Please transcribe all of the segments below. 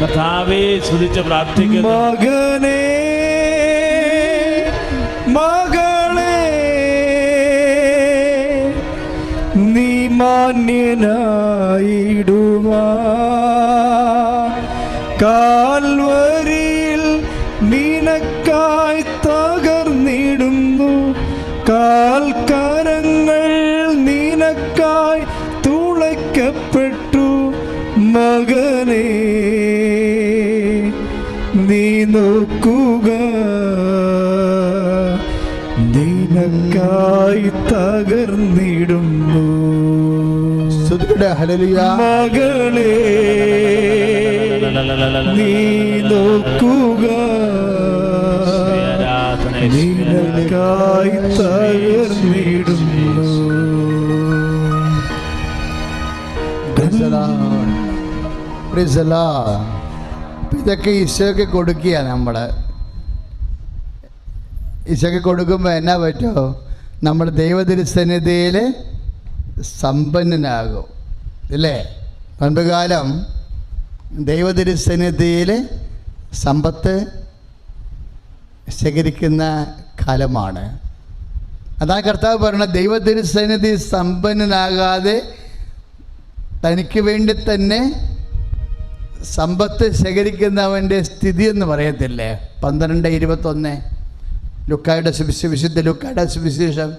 കർത്താവെ സ്തുതിച്ച് പ്രാർത്ഥിക്കുന്നു. മകനെ മകളെ നീ മാന്യനായിടുവ. കാൽവരിയിൽ നിനക്കായി തകർന്നിടുന്നു. കാൽക്കരങ്ങൾ നിനക്കായി തുളയ്ക്കപ്പെട്ടു. മകനേ നോക്കുക. നിനക്കായി തകർന്നിടുന്നു. മകളെ നീ നോക്കുക. നിനക്കായി തകർന്നിടുന്നു. Praise the Lord. ഇതൊക്കെ ഈശോയ്ക്ക് കൊടുക്കുക നമ്മൾ ഈശോയ്ക്ക് കൊടുക്കുമ്പോൾ എന്നാ പറ്റുമോ നമ്മൾ ദൈവതിരുസന്നിധിയിൽ സമ്പന്നനാകും. ഇല്ലേ? പണ്ടുകാലം ദൈവതിരുസന്നിധിയിൽ സമ്പത്ത് ശേഖരിക്കുന്ന കാലമാണ്. അതാ കർത്താവ് പറയുന്നത് ദൈവതിരുസന്നിധി സമ്പന്നനാകാതെ തനിക്ക് വേണ്ടി തന്നെ സമ്പത്ത് ശേഖരിക്കുന്നവന്റെ സ്ഥിതി എന്ന് പറയത്തില്ലേ? പന്ത്രണ്ട് ഇരുപത്തൊന്ന്. ലുക്കായുടെ സുവിശ വിശുദ്ധ ലുക്കായുടെ സുവിശേഷം.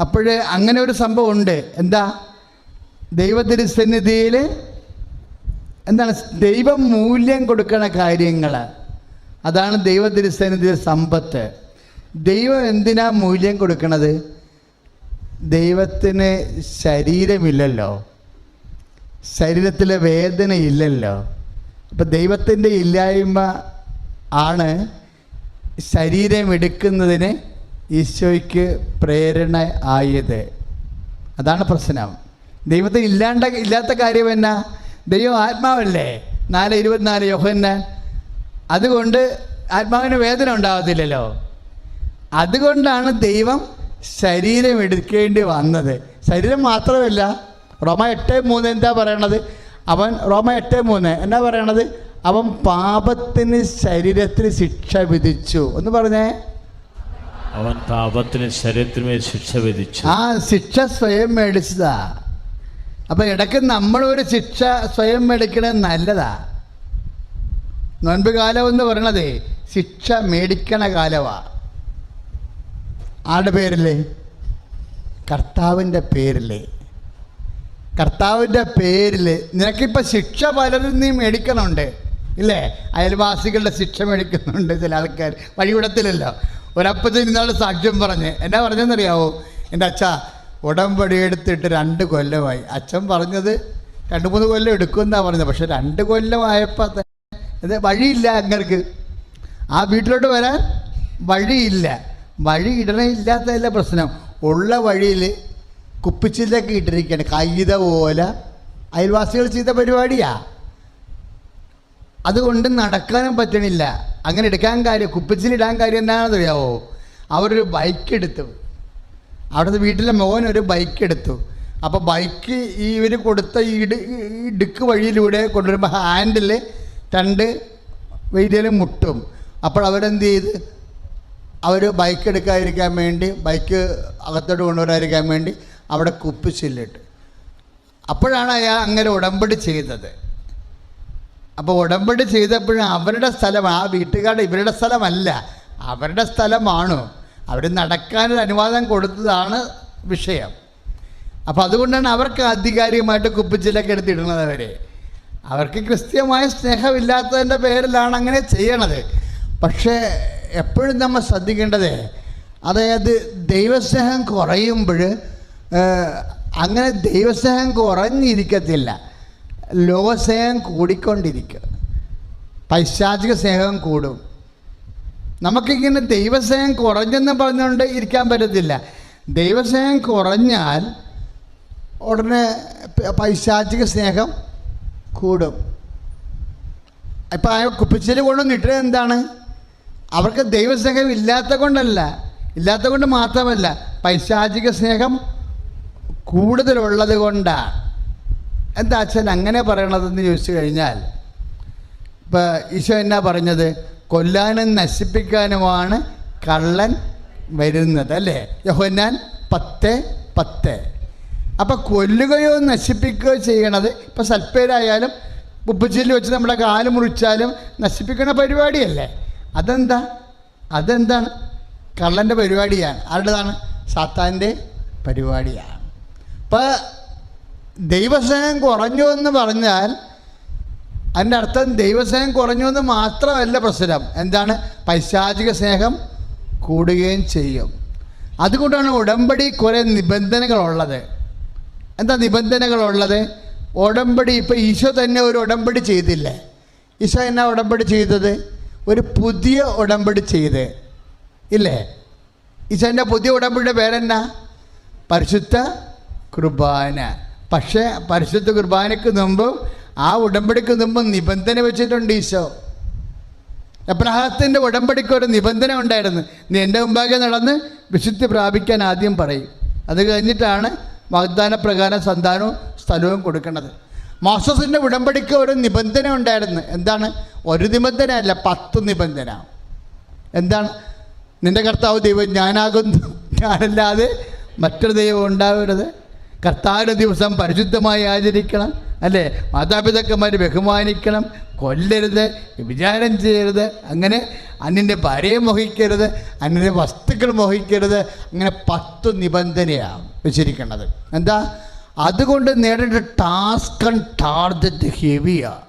അപ്പോൾ അങ്ങനെ ഒരു സംഭവം ഉണ്ട്. എന്താ? ദൈവതിരുസന്നിധിയിൽ എന്താണ്? ദൈവം മൂല്യം കൊടുക്കണ കാര്യങ്ങൾ അതാണ് ദൈവത്തിരുസന്നിധിയിൽ സമ്പത്ത്. ദൈവം എന്തിനാ മൂല്യം കൊടുക്കണത്? ദൈവത്തിന് ശരീരമില്ലല്ലോ. ശരീരത്തിലെ വേദന ഇല്ലല്ലോ. അപ്പം ദൈവത്തിന്റെ ഇല്ലായ്മ ആണ് ശരീരം എടുക്കുന്നതിന് ഈശോയ്ക്ക് പ്രേരണ ആയത്. അതാണ് പ്രശ്നം. ദൈവത്തിന് ഇല്ലാണ്ട ഇല്ലാത്ത കാര്യം എന്നാ? ദൈവം ആത്മാവല്ലേ? നാല് ഇരുപത്തിനാല് യോഹന്നാൻ. അതുകൊണ്ട് ആത്മാവിന് വേദന ഉണ്ടാകത്തില്ലല്ലോ അതുകൊണ്ടാണ് ദൈവം ശരീരം എടുക്കേണ്ടി വന്നത്. ശരീരം മാത്രമല്ല റോമ എട്ട് മൂന്ന് എന്താ പറയണത്? അവൻ റോമ എട്ട് മൂന്ന് എന്താ പറയണത്? അവൻ പാപത്തിന് ശരീരത്തിന് ശിക്ഷ വിധിച്ചു. എന്ന് പറഞ്ഞേ. അവൻ പാപത്തിന് ശരീരത്തിനുമേ ശിക്ഷ വിധിച്ചു. ആ ശിക്ഷ സ്വയം മേടിച്ചതാ. അപ്പൊ ഇടയ്ക്ക് നമ്മളൊരു ശിക്ഷ സ്വയം മേടിക്കണത് നല്ലതാ. നോൻപ് കാലം എന്ന് പറയണത് ശിക്ഷ മേടിക്കണ കാലമാ ആരുടെ പേരില്ലേ കർത്താവിന്റെ പേരില്ലേ കർത്താവിന്റെ പേരിൽ നിനക്കിപ്പോൾ ശിക്ഷ പലരും നീ മേടിക്കണുണ്ട്. ഇല്ലേ? അയൽവാസികളുടെ ശിക്ഷ മേടിക്കുന്നുണ്ട് ചില ആൾക്കാർ. വഴിവിടത്തിലല്ലോ. ഒരപ്പത്തിൽ ഇന്നാൾ സാക്ഷ്യം പറഞ്ഞ് എന്നാ പറഞ്ഞെന്നറിയാവോ? എന്റെ അച്ഛ ഉടമ്പടി എടുത്തിട്ട് രണ്ട് കൊല്ലമായി. അച്ഛൻ പറഞ്ഞത് രണ്ട് മൂന്ന് കൊല്ലം എടുക്കുമെന്നാണ് പറഞ്ഞത്. പക്ഷെ രണ്ട് കൊല്ലമായപ്പോൾ തന്നെ വഴിയില്ല അങ്ങർക്ക്. ആ വീട്ടിലോട്ട് വരാൻ വഴിയില്ല. വഴി ഇടണില്ലാത്തതല്ല പ്രശ്നം. ഉള്ള വഴിയിൽ കുപ്പിച്ചില്ലൊക്കെ ഇട്ടിരിക്കുകയാണ് കൈത പോലെ. അയൽവാസികൾ ചെയ്ത പരിപാടിയാ. അതുകൊണ്ട് നടക്കാനും പറ്റണില്ല. അങ്ങനെ എടുക്കാൻ കാര്യം കുപ്പിച്ചിലിടാൻ കാര്യം എന്താണെന്ന് അറിയാവോ അവരൊരു ബൈക്ക് എടുത്തു. അവിടുത്തെ വീട്ടിലെ മോൻ ഒരു ബൈക്ക് എടുത്തു. അപ്പോൾ ബൈക്ക് ഈ ഇവർ കൊടുത്ത ഈ ഇടുക്ക് വഴിയിലൂടെ കൊണ്ടുവരുമ്പോൾ ഹാൻഡിൽ രണ്ട് വെയിലും മുട്ടും. അപ്പോൾ അവരെന്ത് ചെയ്ത്? അവർ ബൈക്ക് എടുക്കാതിരിക്കാൻ വേണ്ടി ബൈക്ക് അകത്തോട്ട് കൊണ്ടുവരാതിരിക്കാൻ വേണ്ടി അവിടെ കുപ്പിച്ചില്ലിട്ട്. അപ്പോഴാണ് അയാൾ അങ്ങനെ ഉടമ്പടി ചെയ്തത്. അപ്പോൾ ഉടമ്പടി ചെയ്തപ്പോഴും അവരുടെ സ്ഥലം ആ വീട്ടുകാരുടെ ഇവരുടെ സ്ഥലമല്ല. അവരുടെ സ്ഥലമാണ്? അവർ നടക്കാനൊരു അനുവാദം കൊടുത്തതാണ് വിഷയം. അപ്പോൾ അതുകൊണ്ടാണ് അവർക്ക് ആധികാരികമായിട്ട് കുപ്പിച്ചിലൊക്കെ എടുത്തിടുന്നത് അവരെ. അവർക്ക് ക്രിസ്ത്യമായ സ്നേഹമില്ലാത്തതിന്റെ പേരിലാണ് അങ്ങനെ ചെയ്യണത്. പക്ഷേ എപ്പോഴും നമ്മൾ ശ്രദ്ധിക്കേണ്ടത് അതായത് ദൈവസ്നേഹം കുറയുമ്പോൾ അങ്ങനെ ദൈവസ്നേഹം കുറഞ്ഞിരിക്കത്തില്ല. ലോകസ്നേഹം കൂടിക്കൊണ്ടിരിക്കും. പൈശാചിക സ്നേഹം കൂടും. നമുക്കിങ്ങനെ ദൈവസ്നേഹം കുറഞ്ഞെന്ന് പറഞ്ഞുകൊണ്ട് ഇരിക്കാൻ പറ്റത്തില്ല. ദൈവസ്നേഹം കുറഞ്ഞാൽ ഉടനെ പൈശാചിക സ്നേഹം കൂടും. ഇപ്പം ആ കുപ്പിച്ചിൽ കൊണ്ടൊന്നും എന്താണ്? അവർക്ക് ദൈവസ്നേഹം ഇല്ലാത്ത കൊണ്ടല്ല. ഇല്ലാത്ത കൊണ്ട് മാത്രമല്ല പൈശാചിക സ്നേഹം കൂടുതലുള്ളത് കൊണ്ടാണ് എന്താ അച്ഛൻ അങ്ങനെ പറയണതെന്ന് ചോദിച്ചു കഴിഞ്ഞാൽ ഇപ്പം ഈശോ എന്നാ പറഞ്ഞത്? കൊല്ലാനും നശിപ്പിക്കാനുമാണ് കള്ളൻ വരുന്നത് അല്ലേ? യഹോന്നാൻ പത്ത് പത്ത്. അപ്പം കൊല്ലുകയോ നശിപ്പിക്കുകയോ ചെയ്യണത് ഇപ്പം സൽപ്പേരായാലും ഉപ്പുചില്ല വെച്ച് നമ്മുടെ കാൽ മുറിച്ചാലും നശിപ്പിക്കുന്ന പരിപാടിയല്ലേ? അതെന്താ? അതെന്താണ്? കള്ളന്റെ പരിപാടിയാണ്. ആരുടേതാണ്? സാത്താന്റെ പരിപാടിയാണ്. അപ്പം ദൈവസ്നേഹം കുറഞ്ഞു എന്ന് പറഞ്ഞാൽ അതിന്റെ അർത്ഥം ദൈവസ്നേഹം കുറഞ്ഞു എന്ന് മാത്രമല്ല പ്രശ്നം. എന്താണ്? പൈശാചിക സ്നേഹം കൂടുകയും ചെയ്യും. അതുകൊണ്ടാണ് ഉടമ്പടി കുറേ നിബന്ധനകളുള്ളത്. എന്താ നിബന്ധനകളുള്ളത്? ഉടമ്പടി ഇപ്പോൾ ഈശോ തന്നെ ഒരു ഉടമ്പടി ചെയ്തില്ലേ? ഈശോ എന്നാ ഉടമ്പടി ചെയ്തത്? ഒരു പുതിയ ഉടമ്പടി ചെയ്ത്. ഇല്ലേ? ഈശോന്റെ പുതിയ ഉടമ്പടിയുടെ പേരെന്നാ? പരിശുദ്ധ കുർബാന. പക്ഷേ പരിശുദ്ധ കുർബാനയ്ക്ക് മുമ്പ് ആ ഉടമ്പടിക്ക് മുമ്പ് നിബന്ധന വെച്ചിട്ടുണ്ട് ഈശോ. എബ്രഹാത്തിന്റെ ഉടമ്പടിക്ക് ഒരു നിബന്ധന ഉണ്ടായിരുന്നു. നീ എന്റെ മുമ്പാകെ നടന്ന് വിശുദ്ധി പ്രാപിക്കാൻ ആദ്യം പറയും. അത് കഴിഞ്ഞിട്ടാണ് വാഗ്ദാന പ്രകാരം സന്താനവും സ്ഥലവും കൊടുക്കുന്നത്. മോസസിന്റെ ഉടമ്പടിക്ക് ഒരു നിബന്ധന ഉണ്ടായിരുന്നു. എന്താണ്? ഒരു നിബന്ധന അല്ല പത്ത് നിബന്ധന. എന്താണ്? നിന്റെ കർത്താവ് ദൈവം ഞാനാകുന്നു. ഞാനല്ലാതെ മറ്റൊരു ദൈവം ഉണ്ടാവരുത്. കർത്താവിന്റെ ദിവസം പരിശുദ്ധമായി ആചരിക്കണം അല്ലേ? മാതാപിതാക്കന്മാരെ ബഹുമാനിക്കണം കൊല്ലരുത് വിചാരം ചെയ്യരുത് അങ്ങനെ അന്നിന്റെ ഭാര്യയെ മോഹിക്കരുത് അന്നിന്റെ വസ്തുക്കൾ മോഹിക്കരുത് അങ്ങനെ പത്ത് നിബന്ധനയാണ് വെച്ചിരിക്കുന്നത്. എന്താ? അതുകൊണ്ട് നേടേണ്ട ടാസ്ക് ആൻഡ് ടാർജറ്റ് ഹെവിയാണ്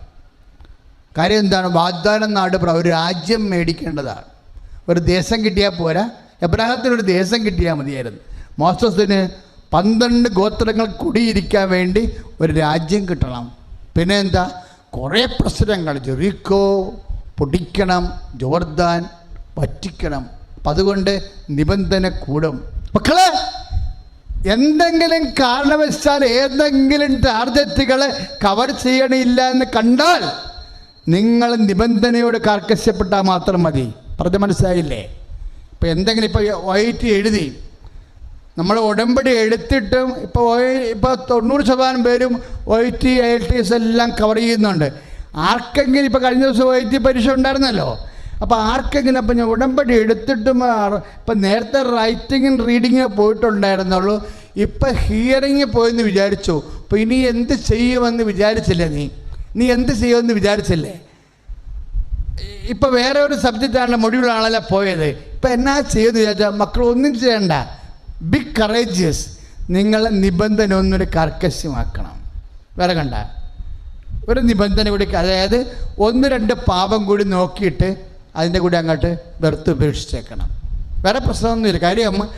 കാര്യം എന്താണ്? വാഗ്ദാനം നാട് ഒരു രാജ്യം മേടിക്കേണ്ടതാണ്. ഒരു ദേശം കിട്ടിയാൽ പോരാ. എബ്രാഹത്തിനൊരു ദേശം കിട്ടിയാൽ മതിയായിരുന്നു. മോസസിന് പന്ത്രണ്ട് ഗോത്രങ്ങൾ കുടിയിരിക്കാൻ വേണ്ടി ഒരു രാജ്യം കിട്ടണം. പിന്നെ എന്താ കുറേ പ്രശ്നങ്ങൾ. ജെറിക്കോ പൊടിക്കണം ജോർദാൻ പറ്റിക്കണം അപ്പം അതുകൊണ്ട് നിബന്ധന കൂടും. മക്കളെ എന്തെങ്കിലും കാരണവശാൽ ഏതെങ്കിലും ടാർഗറ്റുകൾ കവർ ചെയ്യണില്ല എന്ന് കണ്ടാൽ നിങ്ങൾ നിബന്ധനയോട് കർക്കശപ്പെട്ടാൽ മാത്രം മതി. പറഞ്ഞ മനസ്സിലായില്ലേ? ഇപ്പം എന്തെങ്കിലും ഇപ്പോൾ വൈറ്റ് എഴുതി നമ്മൾ ഉടമ്പടി എടുത്തിട്ടും ഇപ്പോൾ ഇപ്പോൾ തൊണ്ണൂറ് ശതമാനം പേരും O T L T S എല്ലാം കവർ ചെയ്യുന്നുണ്ട്. ആർക്കെങ്കിലും ഇപ്പോൾ കഴിഞ്ഞ ദിവസം ഒ ടി പരീക്ഷ ഉണ്ടായിരുന്നല്ലോ? അപ്പോൾ ആർക്കെങ്കിലും അപ്പം ഞാൻ ഉടമ്പടി എടുത്തിട്ടും ഇപ്പം നേരത്തെ റൈറ്റിങ്ങും റീഡിങ്ങും പോയിട്ടുണ്ടായിരുന്നുള്ളൂ. ഇപ്പം ഹിയറിങ് പോയെന്ന് വിചാരിച്ചു. അപ്പോൾ ഇനി എന്ത് ചെയ്യുമെന്ന് വിചാരിച്ചില്ലേ നീ? നീ എന്ത് ചെയ്യുമെന്ന് വിചാരിച്ചില്ലേ? ഇപ്പം വേറെ ഒരു സബ്ജക്റ്റാണല്ലോ മൊഴിയുള്ള ആളല്ല പോയത്. ഇപ്പം എന്നാ ചെയ്യുമെന്ന് വിചാരിച്ചാൽ മക്കൾ ഒന്നും ചെയ്യണ്ട. ബി കറേജിയസ് നിങ്ങൾ നിബന്ധന ഒന്നൊരു കർക്കശമാക്കണം വേറെ കണ്ട? ഒരു നിബന്ധന കൂടി അതായത് ഒന്ന് രണ്ട് പാപം കൂടി നോക്കിയിട്ട് അതിന്റെ കൂടി അങ്ങോട്ട് വെറുത്ത് ഉപേക്ഷിച്ചേക്കണം. വേറെ പ്രശ്നമൊന്നുമില്ല. കാര്യം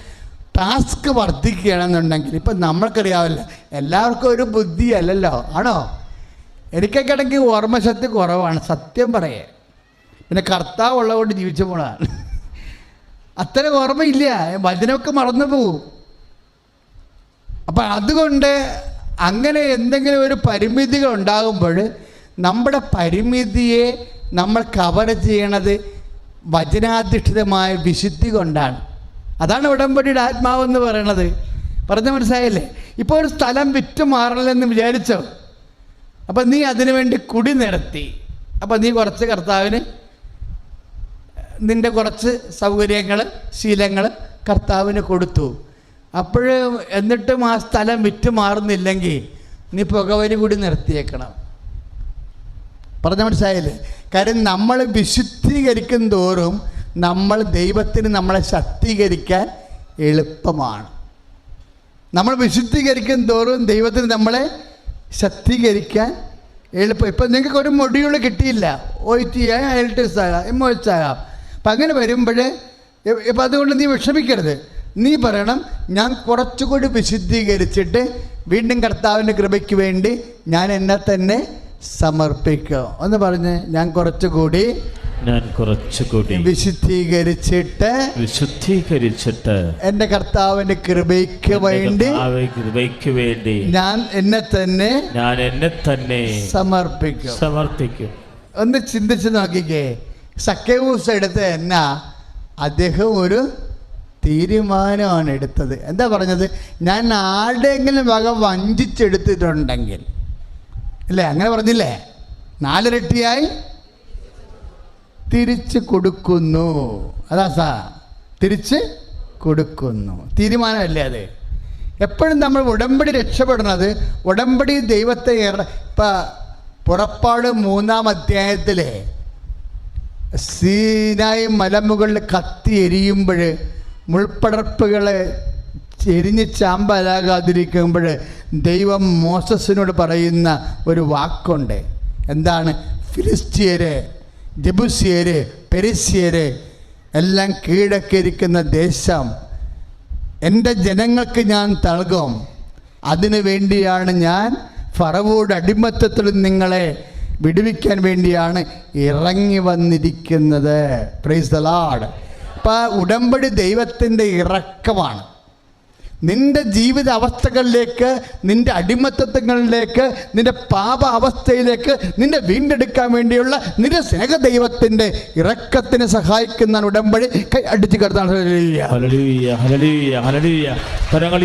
ടാസ്ക് വർദ്ധിക്കുകയാണെന്നുണ്ടെങ്കിൽ ഇപ്പം നമ്മൾക്കറിയാവില്ല എല്ലാവർക്കും ഒരു ബുദ്ധി അല്ലല്ലോ. ആണോ? എനിക്കൊക്കെ ഇടയ്ക്ക് ഓർമ്മശക്തി കുറവാണ്. സത്യം പറയേ. പിന്നെ കർത്താവ് ഉള്ളതുകൊണ്ട് ജീവിച്ചു പോണതാണ്. അത്ര ഓർമ്മയില്ല. വചനമൊക്കെ മറന്നു പോകും. അപ്പം അതുകൊണ്ട് അങ്ങനെ എന്തെങ്കിലും ഒരു പരിമിതികൾ ഉണ്ടാകുമ്പോൾ നമ്മുടെ പരിമിതിയെ നമ്മൾ കവർ ചെയ്യണത് വചനാധിഷ്ഠിതമായ വിശുദ്ധി കൊണ്ടാണ്. അതാണ് ഉടമ്പടിയുടെ ആത്മാവെന്ന് പറയണത്. പറഞ്ഞ മനസ്സിലായല്ലേ? ഇപ്പോൾ ഒരു സ്ഥലം വിറ്റ് മാറണമെന്ന് വിചാരിച്ചോ? അപ്പം നീ അതിനു വേണ്ടി കുടി നിരത്തി. അപ്പം നീ കുറച്ച് കർത്താവിന് നിന്റെ കുറച്ച് സൗകര്യങ്ങൾ ശീലങ്ങൾ കർത്താവിന് കൊടുത്തു. അപ്പോൾ എന്നിട്ടും ആ സ്ഥലം വിറ്റ് മാറുന്നില്ലെങ്കിൽ നീ പുകവലി കൂടി നിർത്തിയേക്കണം. പറഞ്ഞ മനസ്സിലായില്ലേ? കാര്യം നമ്മൾ വിശുദ്ധീകരിക്കും തോറും നമ്മൾ ദൈവത്തിന് നമ്മളെ ശക്തീകരിക്കാൻ എളുപ്പമാണ്. നമ്മൾ വിശുദ്ധീകരിക്കും തോറും ദൈവത്തിന് നമ്മളെ ശക്തീകരിക്കാൻ എളുപ്പം. ഇപ്പം നിങ്ങൾക്ക് ഒരു മൊഡ്യൂൾ കിട്ടിയില്ല. ഒ ടി ആകാം ആകാം എം ഒ എച്ച് ആകാം അപ്പം അങ്ങനെ വരുമ്പോൾ ഇപ്പം അതുകൊണ്ട് നീ വിഷമിക്കരുത്. നീ പറയണം ഞാൻ കുറച്ചുകൂടി വിശുദ്ധീകരിച്ചിട്ട് വീണ്ടും കർത്താവിന്റെ കൃപയ്ക്ക് വേണ്ടി ഞാൻ എന്നെ തന്നെ സമർപ്പിക്കുക ഒന്ന് പറഞ്ഞ് ഞാൻ കുറച്ചുകൂടി ഞാൻ കുറച്ചുകൂടി വിശുദ്ധീകരിച്ചിട്ട് വിശുദ്ധീകരിച്ചിട്ട് എന്റെ കർത്താവിന്റെ കൃപയ്ക്ക് വേണ്ടി കൃപയ്ക്ക് വേണ്ടി ഞാൻ എന്നെ തന്നെ ഞാൻ എന്നെ തന്നെ സമർപ്പിക്കും. സമർപ്പിക്കും. ഒന്ന് ചിന്തിച്ചു നോക്കിക്കേ. സക്കേവൂസ് എടുത്ത എന്നാ? അദ്ദേഹം ഒരു തീരുമാനമാണ് എടുത്തത് എന്താ പറഞ്ഞത്? ഞാൻ ആരുടെയെങ്കിലും വക വഞ്ചിച്ചെടുത്തിട്ടുണ്ടെങ്കിൽ. അല്ലേ അങ്ങനെ പറഞ്ഞില്ലേ? നാലിരട്ടിയായി തിരിച്ച് കൊടുക്കുന്നു. അതാ സാ തിരിച്ച് കൊടുക്കുന്നു. തീരുമാനമല്ലേ അത്? എപ്പോഴും നമ്മൾ ഉടമ്പടി രക്ഷപ്പെടുന്നത് ഉടമ്പടി ദൈവത്തെ ഇറ ഇപ്പം പുറപ്പാട് മൂന്നാം അധ്യായത്തിലെ സീനായി മലമുകളിൽ കത്തി എരിയുമ്പോൾ മുൾപ്പടർപ്പുകളെ എരിഞ്ഞ് ചാമ്പലാകാതിരിക്കുമ്പോൾ ദൈവം മോസസിനോട് പറയുന്ന ഒരു വാക്കുണ്ട്. എന്താണ്? ഫിലിസ്റ്റിയര് ജബുസിയര് പെരിസ്യര് എല്ലാം കീഴക്കിരിക്കുന്ന ദേശം എന്റെ ജനങ്ങൾക്ക് ഞാൻ നൽകും. അതിനു വേണ്ടിയാണ് ഞാൻ ഫറവോട് അടിമത്തത്തിൽ നിങ്ങളെ വിടുവിക്കാൻ വേണ്ടിയാണ് ഇറങ്ങി വന്നിരിക്കുന്നത്. പ്രൈസ് ദ ലാഡ് ഇപ്പം ഉടമ്പടി ദൈവത്തിന്റെ ഇറക്കമാണ്. നിന്റെ ജീവിത അവസ്ഥകളിലേക്ക് നിന്റെ അടിമത്തത്വങ്ങളിലേക്ക് നിന്റെ പാപ അവസ്ഥയിലേക്ക് നിന്റെ വീണ്ടെടുക്കാൻ വേണ്ടിയുള്ള നിന്റെ സ്നേഹദൈവത്തിന്റെ ഇറക്കത്തിന് സഹായിക്കുന്ന ഉടമ്പടി കൈ അടിച്ചു കിടത്താണ്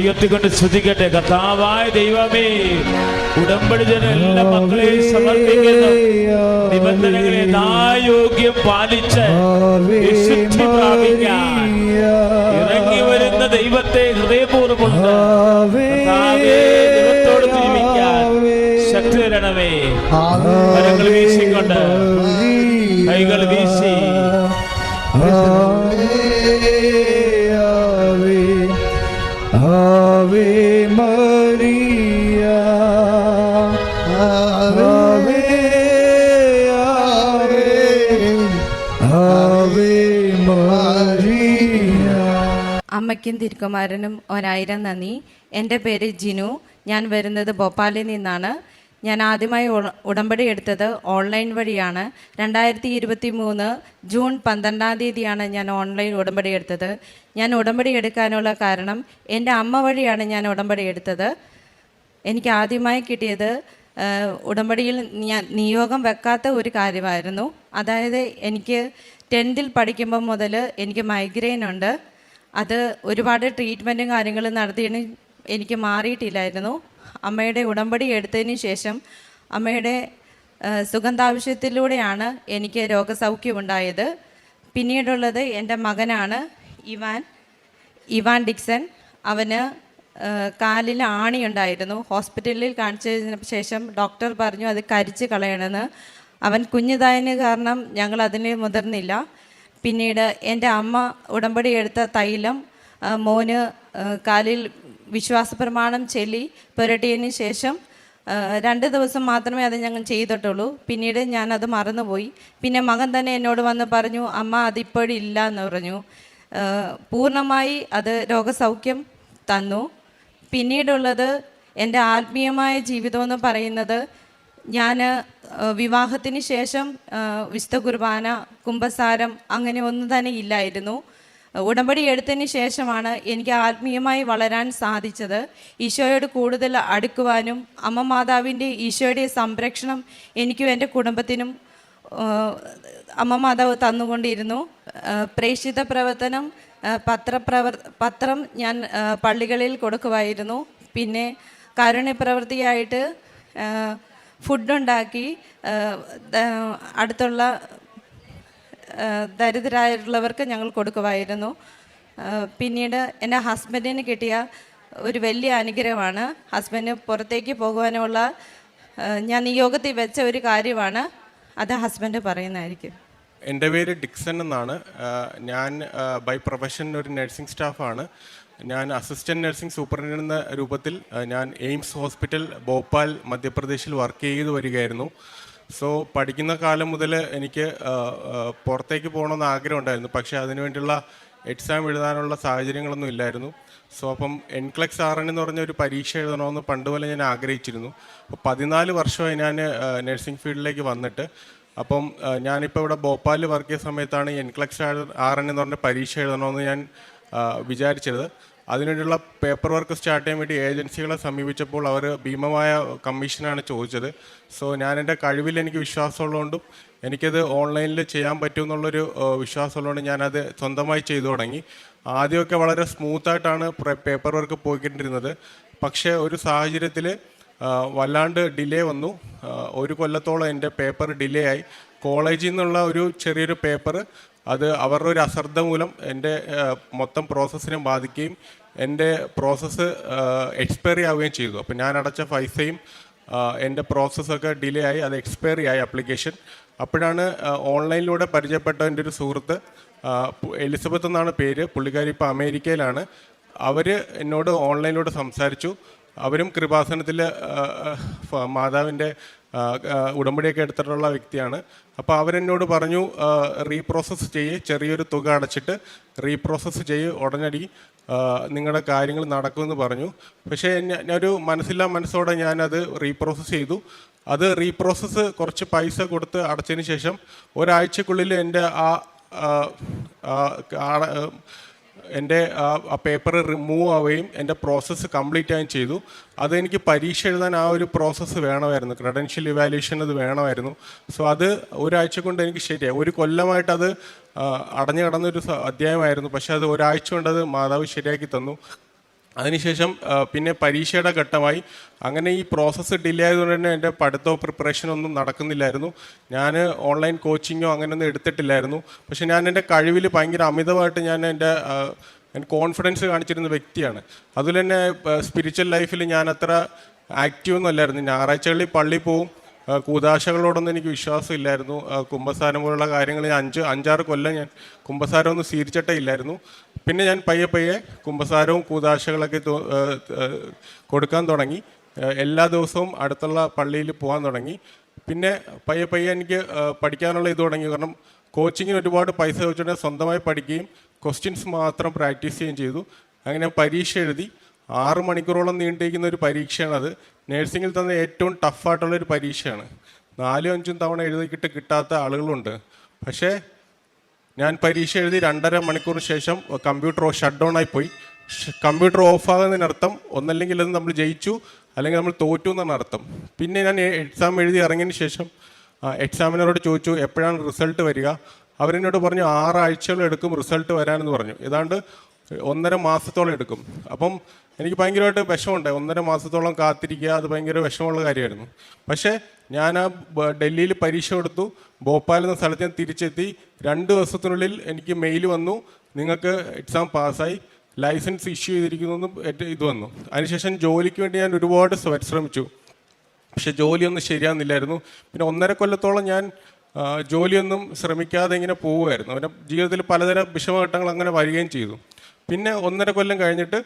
ഉയർത്തിക്കൊണ്ട് ശ്രദ്ധിക്കട്ടെ. കർത്താവായ ദൈവമേ ഉടമ്പടി ജന എല്ലാ മക്കളെയും സമർപ്പിക്കുന്നു. നിബന്ധനകളെ യോഗ്യം പാലിച്ച് വിശുദ്ധി പ്രാപിക്കാൻ. ഇറങ്ങി വരുന്ന ദൈവത്തെ ഹൃദയപൂർവം കർത്താവേ, ദൈവത്തോട് ജീവിക്കാൻ ശക്തി തരണമേ. കരങ്ങൾ വീശിക്കൊണ്ട് കൈകൾ വീശി അമ്മയ്ക്കും തിരുക്കുമാരനും ഒരായിരം നന്ദി. എന്റെ പേര് ജിനു. ഞാൻ വരുന്നത് ഭോപ്പാലിൽ നിന്നാണ്. ഞാൻ ആദ്യമായി ഉടമ്പടി എടുത്തത് ഓൺലൈൻ വഴിയാണ്. രണ്ടായിരത്തി ഇരുപത്തി മൂന്ന് ജൂൺ പന്ത്രണ്ടാം തീയതിയാണ് ഞാൻ ഓൺലൈൻ ഉടമ്പടി എടുത്തത്. ഞാൻ ഉടമ്പടി എടുക്കാനുള്ള കാരണം എന്റെ അമ്മ വഴിയാണ് ഞാൻ ഉടമ്പടി എടുത്തത്. എനിക്ക് ആദ്യമായി കിട്ടിയത് ഉടമ്പടിയിൽ ഞാൻ നിയോഗം വെക്കാത്ത ഒരു കാര്യമായിരുന്നു. അതായത് എനിക്ക് ടെൻത്തിൽ പഠിക്കുമ്പോൾ മുതൽ എനിക്ക് മൈഗ്രെയിൻ ഉണ്ട്. അത് ഒരുപാട് ട്രീറ്റ്മെന്റും കാര്യങ്ങളും നടത്തിയതിന് എനിക്ക് മാറിയിട്ടില്ലായിരുന്നു. അമ്മയുടെ ഉടമ്പടി എടുത്തതിന് ശേഷം അമ്മയുടെ സുഗന്ധാവശ്യത്തിലൂടെയാണ് എനിക്ക് രോഗസൗഖ്യമുണ്ടായത്. പിന്നീടുള്ളത് എന്റെ മകനാണ് ഇവാൻ ഇവാൻ ഡിക്സൺ. അവന് കാലിൽ ആണി ഉണ്ടായിരുന്നു ഹോസ്പിറ്റലിൽ കാണിച്ചതിന് ശേഷം ഡോക്ടർ പറഞ്ഞു അത് കരിച്ച് കളയണമെന്ന്. അവൻ കുഞ്ഞുതായതിന് കാരണം ഞങ്ങൾ അതിന് മുതിർന്നില്ല. പിന്നീട് എന്റെ അമ്മ ഉടമ്പടി എടുത്ത തൈലം മോന് കാലിൽ വിശ്വാസ പ്രമാണം ചൊല്ലി പുരട്ടിയതിന് ശേഷം രണ്ട് ദിവസം മാത്രമേ അത് ഞങ്ങൾ ചെയ്തിട്ടുള്ളൂ. പിന്നീട് ഞാനത് മറന്നുപോയി. പിന്നെ മകൻ തന്നെ എന്നോട് വന്ന് പറഞ്ഞു അമ്മ അതിപ്പോഴില്ല എന്ന് പറഞ്ഞു. പൂർണമായി അത് രോഗസൗഖ്യം തന്നു. പിന്നീടുള്ളത് എന്റെ ആത്മീയമായ ജീവിതം എന്ന് പറയുന്നത് ഞാൻ വിവാഹത്തിന് ശേഷം വിശുദ്ധ കുർബാന കുംഭസാരം അങ്ങനെ ഒന്നും തന്നെ ഇല്ലായിരുന്നു. ഉടമ്പടി എടുത്തതിന് ശേഷമാണ് എനിക്ക് ആത്മീയമായി വളരാൻ സാധിച്ചത്. ഈശോയോട് കൂടുതൽ അടുക്കുവാനും അമ്മ മാതാവിന്റെ ഈശോയുടെ സംരക്ഷണം എനിക്കും എന്റെ കുടുംബത്തിനും അമ്മ മാതാവ് തന്നുകൊണ്ടിരുന്നു. പ്രേക്ഷിത പ്രവർത്തനം പത്രപ്രവർ പത്രം ഞാൻ പള്ളികളിൽ കൊടുക്കുമായിരുന്നു പിന്നെ കാരുണ്യപ്രവൃത്തിയായിട്ട് ഫുഡുണ്ടാക്കി അടുത്തുള്ള ദരിദ്രരായിട്ടുള്ളവർക്ക് ഞങ്ങൾ കൊടുക്കുമായിരുന്നു. പിന്നീട് എന്റെ ഹസ്ബൻഡിന് കിട്ടിയ ഒരു വലിയ അനുഗ്രഹമാണ്. ഹസ്ബൻഡ് പുറത്തേക്ക് പോകുവാനുള്ള ഞാൻ നിയോഗത്തിൽ വെച്ച ഒരു കാര്യമാണ്. അത് ഹസ്ബൻഡ് പറയുന്നതായിരിക്കും. എന്റെ പേര് ഡിക്സൺ എന്നാണ്. ഞാൻ ബൈ പ്രൊഫഷൻ ഒരു നഴ്സിംഗ് സ്റ്റാഫാണ് ഞാൻ അസിസ്റ്റന്റ് നഴ്സിംഗ് സൂപ്രണ്ടന്റ് എന്ന രൂപത്തിൽ ഞാൻ എയിംസ് ഹോസ്പിറ്റൽ ഭോപ്പാൽ മധ്യപ്രദേശിൽ വർക്ക് ചെയ്ത് വരികയായിരുന്നു. സോ പഠിക്കുന്ന കാലം മുതൽ എനിക്ക് പുറത്തേക്ക് പോകണമെന്ന് ആഗ്രഹം ഉണ്ടായിരുന്നു പക്ഷേ അതിനുവേണ്ടിയുള്ള എക്സാം എഴുതാനുള്ള സാഹചര്യങ്ങളൊന്നും ഇല്ലായിരുന്നു. സോ അപ്പം എൻക്ലക്സ് ആർ എൻ എന്ന് പറഞ്ഞ ഒരു പരീക്ഷ എഴുതണമെന്ന് പണ്ട് പോലെ ഞാൻ ആഗ്രഹിച്ചിരുന്നു. അപ്പോൾ പതിനാല് വർഷമായി ഞാൻ നഴ്സിംഗ് ഫീൽഡിലേക്ക് വന്നിട്ട് അപ്പം ഞാനിപ്പോൾ ഇവിടെ ഭോപ്പാലിൽ വർക്ക് ചെയ്യുന്ന സമയത്താണ് എൻക്ലക്സ് ആർ എൻ എന്ന് പറഞ്ഞ പരീക്ഷ എഴുതണമെന്ന് ഞാൻ വിചാരിച്ചത് അതിനുവേണ്ടിയുള്ള പേപ്പർ വർക്ക് സ്റ്റാർട്ട് ചെയ്യാൻ വേണ്ടി ഏജൻസികളെ സമീപിച്ചപ്പോൾ അവർ ഭീമമായ കമ്മീഷനാണ് ചോദിച്ചത്. സോ ഞാൻ എന്റെ കഴിവിൽ എനിക്ക് വിശ്വാസമുള്ളതുകൊണ്ടും എനിക്കത് ഓൺലൈനിൽ ചെയ്യാൻ പറ്റുമെന്നുള്ളൊരു വിശ്വാസമുള്ളതുകൊണ്ട് ഞാനത് സ്വന്തമായി ചെയ്തു തുടങ്ങി. ആദ്യമൊക്കെ വളരെ സ്മൂത്തായിട്ടാണ് പേപ്പർ വർക്ക് പോയിക്കൊണ്ടിരുന്നത്. പക്ഷേ ഒരു സാഹചര്യത്തിൽ വല്ലാണ്ട് ഡിലേ വന്നു. ഒരു കൊല്ലത്തോളം എന്റെ പേപ്പർ ഡിലേ ആയി. കോളേജിൽ നിന്നുള്ള ഒരു ചെറിയൊരു പേപ്പർ അത് അവരുടെ ഒരു അശ്രദ്ധ മൂലം എന്റെ മൊത്തം പ്രോസസ്സിനെ ബാധിക്കുകയും എന്റെ പ്രോസസ്സ് എക്സ്പയറി ആവുകയും ചെയ്തു. അപ്പോൾ ഞാൻ അടച്ച പൈസയും എന്റെ പ്രോസസ്സൊക്കെ ഡിലേ ആയി അത് എക്സ്പയറി ആയി ആപ്ലിക്കേഷൻ അപ്പോഴാണ് ഓൺലൈനിലൂടെ പരിചയപ്പെട്ട എന്റെ ഒരു സുഹൃത്ത് എലിസബത്ത് എന്നാണ് പേര് പുള്ളിക്കാരി ഇപ്പോൾ അമേരിക്കയിലാണ്. അവർ എന്നോട് ഓൺലൈനിലൂടെ സംസാരിച്ചു. അവരും കൃപാസനത്തിൽ മാതാവിന്റെ ഉടമ്പടിയൊക്കെ എടുത്തിട്ടുള്ള വ്യക്തിയാണ്. അപ്പോൾ അവരെന്നോട് പറഞ്ഞു റീപ്രോസസ് ചെയ്യ് ചെറിയൊരു തുക അടച്ചിട്ട് റീപ്രോസസ്സ് ചെയ്യ് ഉടനടി നിങ്ങളുടെ കാര്യങ്ങൾ നടക്കുമെന്ന് പറഞ്ഞു. പക്ഷേ ഞാനൊരു മനസ്സില്ലാ മനസ്സോടെ ഞാനത് റീപ്രോസസ്സ് ചെയ്തു. അത് റീപ്രോസസ്സ് കുറച്ച് പൈസ കൊടുത്ത് അടച്ചതിന് ശേഷം ഒരാഴ്ചക്കുള്ളിൽ എന്റെ ആ- എന്റെ ആ പേപ്പർ റിമൂവ് ആവുകയും എന്റെ പ്രോസസ്സ് കംപ്ലീറ്റ് ആവുകയും ചെയ്തു. അതെനിക്ക് പരീക്ഷ എഴുതാൻ ആ ഒരു പ്രോസസ്സ് വേണമായിരുന്നു. ക്രെഡൻഷ്യൽ ഇവാലുവേഷൻ അത് വേണമായിരുന്നു. സോ അത് ഒരാഴ്ച കൊണ്ട് എനിക്ക് ശരിയായി. ഒരു കൊല്ലമായിട്ട് അത് അടഞ്ഞു കിടന്നൊരു അധ്യായമായിരുന്നു. പക്ഷേ അത് ഒരാഴ്ച കൊണ്ട് അത് മാതാവ് ശരിയാക്കി തന്നു. അതിനുശേഷം പിന്നെ പരീക്ഷയുടെ ഘട്ടമായി. അങ്ങനെ ഈ പ്രോസസ്സ് ഡിലേ ആയതുകൊണ്ട് തന്നെ എന്റെ പഠിത്തമോ പ്രിപ്പറേഷനൊന്നും നടക്കുന്നില്ലായിരുന്നു. ഞാൻ ഓൺലൈൻ കോച്ചിങ്ങോ അങ്ങനെയൊന്നും എടുത്തിട്ടില്ലായിരുന്നു. പക്ഷേ ഞാൻ എന്റെ കഴിവിൽ ഭയങ്കര അമിതമായിട്ട് ഞാൻ എന്റെ കോൺഫിഡൻസ് കാണിച്ചിരുന്ന വ്യക്തിയാണ്. അതുപോലെ തന്നെ സ്പിരിച്വൽ ലൈഫിൽ ഞാൻ അത്ര ആക്റ്റീവ് ഒന്നും അല്ലായിരുന്നു. ഞായറാഴ്ചകളിൽ പള്ളി പോവും കൂതാശകളോടൊന്നും എനിക്ക് വിശ്വാസമില്ലായിരുന്നു. കുംഭസാരം പോലുള്ള കാര്യങ്ങൾ ഞാൻ അഞ്ച് അഞ്ചാറ് കൊല്ലം ഞാൻ കുംഭസാരം ഒന്നും സ്വീകരിച്ചിട്ടേ ഇല്ലായിരുന്നു. പിന്നെ ഞാൻ പയ്യെ പയ്യെ കുംഭസാരവും കൂതാശകളൊക്കെ കൊടുക്കാൻ തുടങ്ങി. എല്ലാ ദിവസവും അടുത്തുള്ള പള്ളിയിൽ പോകാൻ തുടങ്ങി. പിന്നെ പയ്യെ പയ്യെ എനിക്ക് പഠിക്കാനുള്ള ഇത് തുടങ്ങി. കാരണം കോച്ചിങ്ങിന് ഒരുപാട് പൈസ വെച്ചിട്ട് സ്വന്തമായി പഠിക്കുകയും ക്വസ്റ്റ്യൻസ് മാത്രം പ്രാക്ടീസ് ചെയ്യുകയും ചെയ്തു. അങ്ങനെ പരീക്ഷ എഴുതി. ആറ് മണിക്കൂറോളം നീണ്ടിരിക്കുന്ന ഒരു പരീക്ഷയാണ് അത് നേഴ്സിംഗിൽ തന്ന ഏറ്റവും ടഫായിട്ടുള്ള ഒരു പരീക്ഷയാണ്. നാലും അഞ്ചും തവണ എഴുതിക്കിട്ട് കിട്ടാത്ത ആളുകളുണ്ട്. പക്ഷേ ഞാൻ പരീക്ഷ എഴുതി രണ്ടര മണിക്കൂറിന് ശേഷം കമ്പ്യൂട്ടർ ഷട്ട് ഡൗൺ ആയി പോയി. കമ്പ്യൂട്ടർ ഓഫ് ആകുന്നതിനർത്ഥം ഒന്നല്ലെങ്കിൽ അത് നമ്മൾ ജയിച്ചു അല്ലെങ്കിൽ നമ്മൾ തോറ്റു എന്നാണ് അർത്ഥം. പിന്നെ ഞാൻ എക്സാം എഴുതി ഇറങ്ങിയതിന് ശേഷം എക്സാമിനറോട് ചോദിച്ചു എപ്പോഴാണ് റിസൾട്ട് വരിക? അവരെന്നോട് പറഞ്ഞു ആറാഴ്ചകൾ എടുക്കും റിസൾട്ട് വരാനെന്ന് പറഞ്ഞു. ഏതാണ്ട് ഒന്നര മാസത്തോളം എടുക്കും. അപ്പം എനിക്ക് ഭയങ്കരമായിട്ട് വിഷമമുണ്ട്. ഒന്നര മാസത്തോളം കാത്തിരിക്കുക അത് ഭയങ്കര വിഷമമുള്ള കാര്യമായിരുന്നു. പക്ഷേ ഞാൻ ആ ഡൽഹിയിൽ പരീക്ഷ കൊടുത്തു. ഭോപ്പാൽ എന്ന സ്ഥലത്ത് ഞാൻ തിരിച്ചെത്തി. രണ്ട് ദിവസത്തിനുള്ളിൽ എനിക്ക് മെയിൽ വന്നു. നിങ്ങൾക്ക് എക്സാം പാസ്സായി. ലൈസൻസ് ഇഷ്യൂ ചെയ്തിരിക്കുന്നു ഇത് വന്നു. അതിനുശേഷം ജോലിക്ക് വേണ്ടി ഞാൻ ഒരുപാട് പരിശ്രമിച്ചു. ശ്രമിച്ചു പക്ഷെ ജോലിയൊന്നും ശരിയാകുന്നില്ലായിരുന്നു പിന്നെ ഒന്നര കൊല്ലത്തോളം ഞാൻ ജോലിയൊന്നും ശ്രമിക്കാതെ ഇങ്ങനെ പോവുമായിരുന്നു. അവന്റെ ജീവിതത്തിൽ പലതരം വിഷമഘട്ടങ്ങൾ അങ്ങനെ വരികയും ചെയ്തു. പിന്നെ ഒന്നര കൊല്ലം കഴിഞ്ഞിട്ട്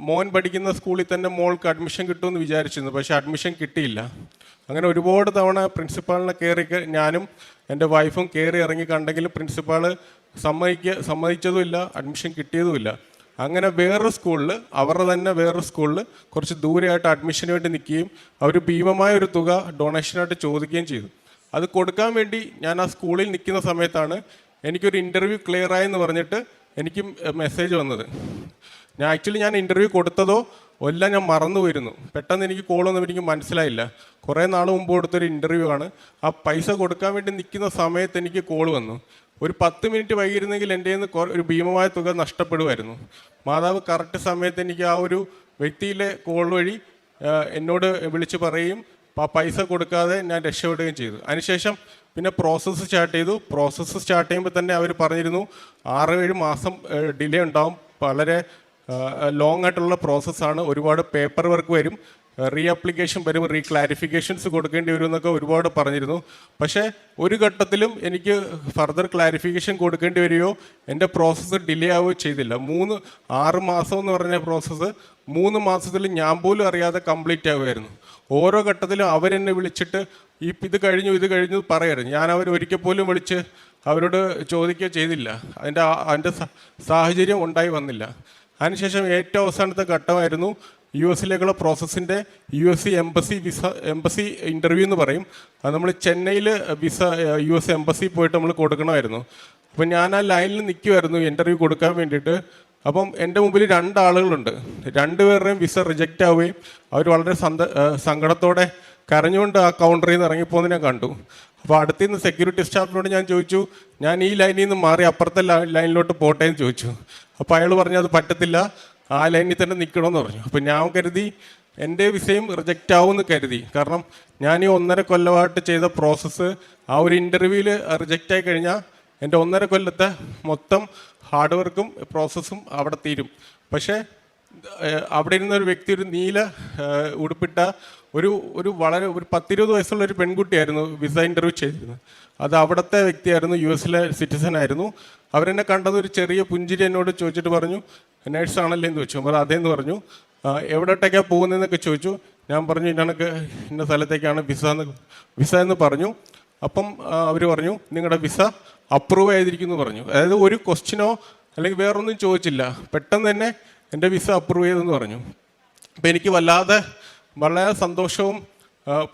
മോൻ പഠിക്കുന്ന സ്കൂളിൽ തന്നെ മോൾക്ക് അഡ്മിഷൻ കിട്ടുമെന്ന് വിചാരിച്ചിരുന്നു. പക്ഷേ അഡ്മിഷൻ കിട്ടിയില്ല. അങ്ങനെ ഒരുപാട് തവണ പ്രിൻസിപ്പാളിനെ കയറി ഞാനും എന്റെ വൈഫും കയറി ഇറങ്ങി കണ്ടെങ്കിലും പ്രിൻസിപ്പാൾ സമ്മതിക്ക സമ്മതിച്ചതുമില്ല അഡ്മിഷൻ കിട്ടിയതുമില്ല. അങ്ങനെ വേറൊരു സ്കൂളിൽ അവരുടെ തന്നെ വേറൊരു സ്കൂളിൽ കുറച്ച് ദൂരെയായിട്ട് അഡ്മിഷന് വേണ്ടി നിൽക്കുകയും അവർ ഭീമമായ ഒരു തുക ഡൊണേഷനായിട്ട് ചോദിക്കുകയും ചെയ്തു. അത് കൊടുക്കാൻ വേണ്ടി ഞാൻ ആ സ്കൂളിൽ നിൽക്കുന്ന സമയത്താണ് എനിക്കൊരു ഇന്റർവ്യൂ ക്ലിയറായെന്ന് പറഞ്ഞിട്ട് എനിക്ക് മെസ്സേജ് വന്നത്. ഞാൻ ആക്ച്വലി ഞാൻ ഇന്റർവ്യൂ കൊടുത്തതോ എല്ലാം ഞാൻ മറന്നു വരുന്നു പെട്ടെന്ന് എനിക്ക് കോളൊന്നും എനിക്ക് മനസ്സിലായില്ല. കുറേ നാൾ മുമ്പ് കൊടുത്തൊരു ഇന്റർവ്യൂ ആണ്. ആ പൈസ കൊടുക്കാൻ വേണ്ടി നിൽക്കുന്ന സമയത്ത് എനിക്ക് കോൾ വന്നു. ഒരു പത്ത് മിനിറ്റ് വൈകിരുന്നെങ്കിൽ എന്റെ നിന്ന് ഒരു ഭീമമായ തുക നഷ്ടപ്പെടുമായിരുന്നു. മാതാവ് കറക്റ്റ് സമയത്ത് എനിക്ക് ആ ഒരു വ്യക്തിയിലെ കോൾ വഴി എന്നോട് വിളിച്ച് പറയും ആ പൈസ കൊടുക്കാതെ ഞാൻ രക്ഷപ്പെടുകയും ചെയ്തു. അതിനുശേഷം പിന്നെ പ്രോസസ്സ് സ്റ്റാർട്ട് ചെയ്തു. പ്രോസസ്സ് സ്റ്റാർട്ട് ചെയ്യുമ്പോൾ തന്നെ അവർ പറഞ്ഞിരുന്നു ആറ് ഏഴ് മാസം ഡിലേ ഉണ്ടാവും. വളരെ ലോങ് ആയിട്ടുള്ള പ്രോസസ്സാണ് ഒരുപാട് പേപ്പർ വർക്ക് വരും. റീ അപ്ലിക്കേഷൻ വരും റീ ക്ലാരിഫിക്കേഷൻസ് കൊടുക്കേണ്ടി വരും എന്നൊക്കെ ഒരുപാട് പറഞ്ഞിരുന്നു. പക്ഷേ ഒരു ഘട്ടത്തിലും എനിക്ക് ഫർദർ ക്ലാരിഫിക്കേഷൻ കൊടുക്കേണ്ടി വരികയോ എന്റെ പ്രോസസ്സ് ഡിലേ ആവുകയോ ചെയ്തില്ല. മൂന്ന് ആറ് മാസം എന്ന് പറഞ്ഞ പ്രോസസ്സ് മൂന്ന് മാസത്തിൽ ഞാൻ പോലും അറിയാതെ കംപ്ലീറ്റ് ആവുമായിരുന്നു ഓരോ ഘട്ടത്തിലും അവരെന്നെ വിളിച്ചിട്ട് ഈ ഇത് കഴിഞ്ഞു ഇത് കഴിഞ്ഞു പറയരുത്. ഞാൻ അവർ ഒരിക്കൽ പോലും വിളിച്ച് അവരോട് ചോദിക്കുക ചെയ്തില്ല. അതിന്റെ അതിന്റെ സാഹചര്യം ഉണ്ടായി വന്നില്ല. അതിനുശേഷം ഏറ്റവും അവസാനത്തെ ഘട്ടമായിരുന്നു യു എസിലേക്കുള്ള പ്രോസസ്സിന്റെ U S C embassy visa embassy interview എന്ന് പറയും. അത് നമ്മൾ ചെന്നൈയിൽ വിസ യു എസ് എംബസി പോയിട്ട് നമ്മൾ കൊടുക്കണമായിരുന്നു. അപ്പോൾ ഞാൻ ആ ലൈനിൽ നിൽക്കുമായിരുന്നു ഇന്റർവ്യൂ കൊടുക്കാൻ വേണ്ടിയിട്ട്. അപ്പം എന്റെ മുമ്പിൽ രണ്ടാളുകളുണ്ട്. രണ്ടുപേരുടെയും വിസ റിജക്റ്റ് ആവുകയും അവർ വളരെ സന്ത സങ്കടത്തോടെ കരഞ്ഞുകൊണ്ട് ആ കൗണ്ടറിൽ നിന്ന് ഇറങ്ങിപ്പോകുന്നത് ഞാൻ കണ്ടു. അപ്പോൾ അടുത്തുനിന്ന് സെക്യൂരിറ്റി സ്റ്റാഫിനോട് ഞാൻ ചോദിച്ചു ഞാൻ ഈ ലൈനിൽ നിന്ന് മാറി അപ്പുറത്തെ ലൈനിലോട്ട് പോട്ടെ എന്ന് ചോദിച്ചു. അപ്പോൾ അയാൾ പറഞ്ഞു അത് പറ്റത്തില്ല. ആ ലൈനിൽ തന്നെ നിൽക്കണമെന്ന് പറഞ്ഞു. അപ്പോൾ ഞാൻ കരുതി എന്റെ വിസയും റിജക്റ്റ് ആവുമെന്ന് കരുതി. കാരണം ഞാൻ ഈ ഒന്നര കൊല്ലമായിട്ട് ചെയ്ത പ്രോസസ്സ് ആ ഒരു ഇന്റർവ്യൂവിൽ റിജക്റ്റ് ആയി കഴിഞ്ഞാൽ എന്റെ ഒന്നര കൊല്ലത്തെ മൊത്തം ഹാർഡ് വർക്കും പ്രോസസ്സും അവിടെ തീരും. പക്ഷേ അവിടെ ഇരുന്ന ഒരു വ്യക്തി ഒരു നീല ഉടുപ്പിട്ട ഒരു ഒരു വളരെ ഒരു പത്തിരുപത് വയസ്സുള്ള ഒരു പെൺകുട്ടിയായിരുന്നു വിസ ഇന്റർവ്യൂ ചെയ്തിരുന്നത്. അത് അവിടുത്തെ വ്യക്തിയായിരുന്നു യു എസിലെ സിറ്റിസൺ ആയിരുന്നു. അവരെന്നെ കണ്ടത് ഒരു ചെറിയ പുഞ്ചിരി എന്നോട് ചോദിച്ചിട്ട് പറഞ്ഞു നേഴ്സ് ആണല്ലേ? എന്ന് ചോദിച്ചു. അപ്പോൾ അതേന്ന് പറഞ്ഞു "ആ, എവിടോട്ടേക്കാണ് പോകുന്നതെന്നൊക്കെ ചോദിച്ചു. ഞാൻ പറഞ്ഞു ഇന്നക്ക് ഇന്ന സ്ഥലത്തേക്കാണ് വിസ എന്ന് വിസ എന്ന് പറഞ്ഞു. അപ്പം അവർ പറഞ്ഞു നിങ്ങളുടെ വിസ അപ്രൂവ് ചെയ്തിരിക്കുന്നു പറഞ്ഞു. അതായത് ഒരു ക്വസ്റ്റിനോ അല്ലെങ്കിൽ വേറൊന്നും ചോദിച്ചില്ല. പെട്ടെന്ന് തന്നെ എന്റെ വിസ അപ്രൂവ് ചെയ്തെന്ന് പറഞ്ഞു. അപ്പം എനിക്ക് വല്ലാതെ വളരെ സന്തോഷവും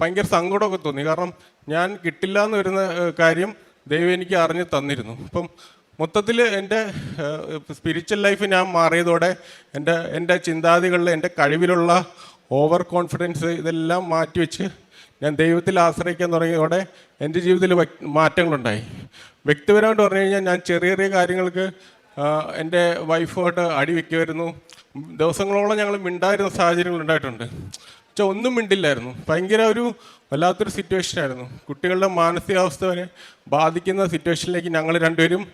ഭയങ്കര സങ്കടമൊക്കെ തോന്നി. കാരണം ഞാൻ കിട്ടില്ല എന്ന് വരുന്ന കാര്യം ദൈവം എനിക്ക് അറിഞ്ഞ് തന്നിരുന്നു. അപ്പം മൊത്തത്തിൽ എന്റെ സ്പിരിച്വൽ ലൈഫ് ഞാൻ മാറിയതോടെ എന്റെ എന്റെ ചിന്താതികളിൽ എന്റെ കഴിവിലുള്ള ഓവർ കോൺഫിഡൻസ് ഇതെല്ലാം മാറ്റിവെച്ച് ഞാൻ ദൈവത്തിൽ ആശ്രയിക്കാൻ തുടങ്ങിയതോടെ എന്റെ ജീവിതത്തിൽ മാറ്റങ്ങളുണ്ടായി. വ്യക്തിപരമായിട്ട് പറഞ്ഞു കഴിഞ്ഞാൽ ഞാൻ ചെറിയ ചെറിയ കാര്യങ്ങൾക്ക് എന്റെ വൈഫുമായിട്ട് അടി വയ്ക്കുമായിരുന്നു. ദിവസങ്ങളോളം ഞങ്ങൾ മിണ്ടായിരുന്ന സാഹചര്യങ്ങൾ ഉണ്ടായിട്ടുണ്ട്. പക്ഷെ ഒന്നും മിണ്ടില്ലായിരുന്നു. ഭയങ്കര ഒരു വല്ലാത്തൊരു സിറ്റുവേഷൻ ആയിരുന്നു. കുട്ടികളുടെ മാനസികാവസ്ഥ വരെ ബാധിക്കുന്ന സിറ്റുവേഷനിലേക്ക് ഞങ്ങൾ രണ്ടുപേരും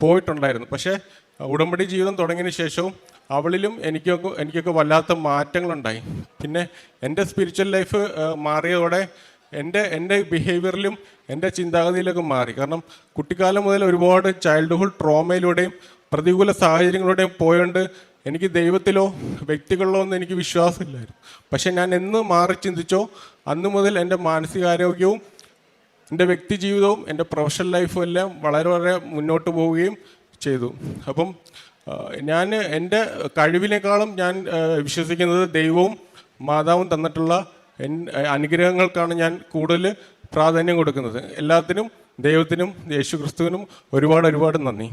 പോയിട്ടുണ്ടായിരുന്നു. പക്ഷേ ഉടമ്പടി ജീവിതം തുടങ്ങിയതിന് ശേഷവും അവളിലും എനിക്കൊക്കെ എനിക്കൊക്കെ വല്ലാത്ത മാറ്റങ്ങളുണ്ടായി. പിന്നെ എന്റെ സ്പിരിച്വൽ ലൈഫ് മാറിയതോടെ എന്റെ എന്റെ ബിഹേവിയറിലും എന്റെ ചിന്താഗതിയിലൊക്കെ മാറി. കാരണം കുട്ടിക്കാലം മുതൽ ഒരുപാട് ചൈൽഡ്ഹുഡ് ട്രോമയിലൂടെയും പ്രതികൂല സാഹചര്യങ്ങളിലൂടെയും പോയോണ്ട് എനിക്ക് ദൈവത്തിലോ വ്യക്തികളിലോ ഒന്നും എനിക്ക് വിശ്വാസമില്ലായിരുന്നു. പക്ഷെ ഞാൻ എന്ന് മാറി ചിന്തിച്ചോ അന്നു മുതൽ എന്റെ മാനസികാരോഗ്യവും എന്റെ വ്യക്തി ജീവിതവും എന്റെ പ്രൊഫഷണൽ ലൈഫും എല്ലാം വളരെ വളരെ മുന്നോട്ട് പോവുകയും ചെയ്തു. അപ്പം ഞാൻ എന്റെ കഴിവിനേക്കാളും ഞാൻ വിശ്വസിക്കുന്നത് ദൈവവും മാതാവും തന്നിട്ടുള്ള അനുഗ്രഹങ്ങൾക്കാണ് ഞാൻ കൂടുതൽ പ്രാധാന്യം കൊടുക്കുന്നത്. എല്ലാത്തിനും ദൈവത്തിനും യേശു ക്രിസ്തുവിനും ഒരുപാട് ഒരുപാട് നന്ദി.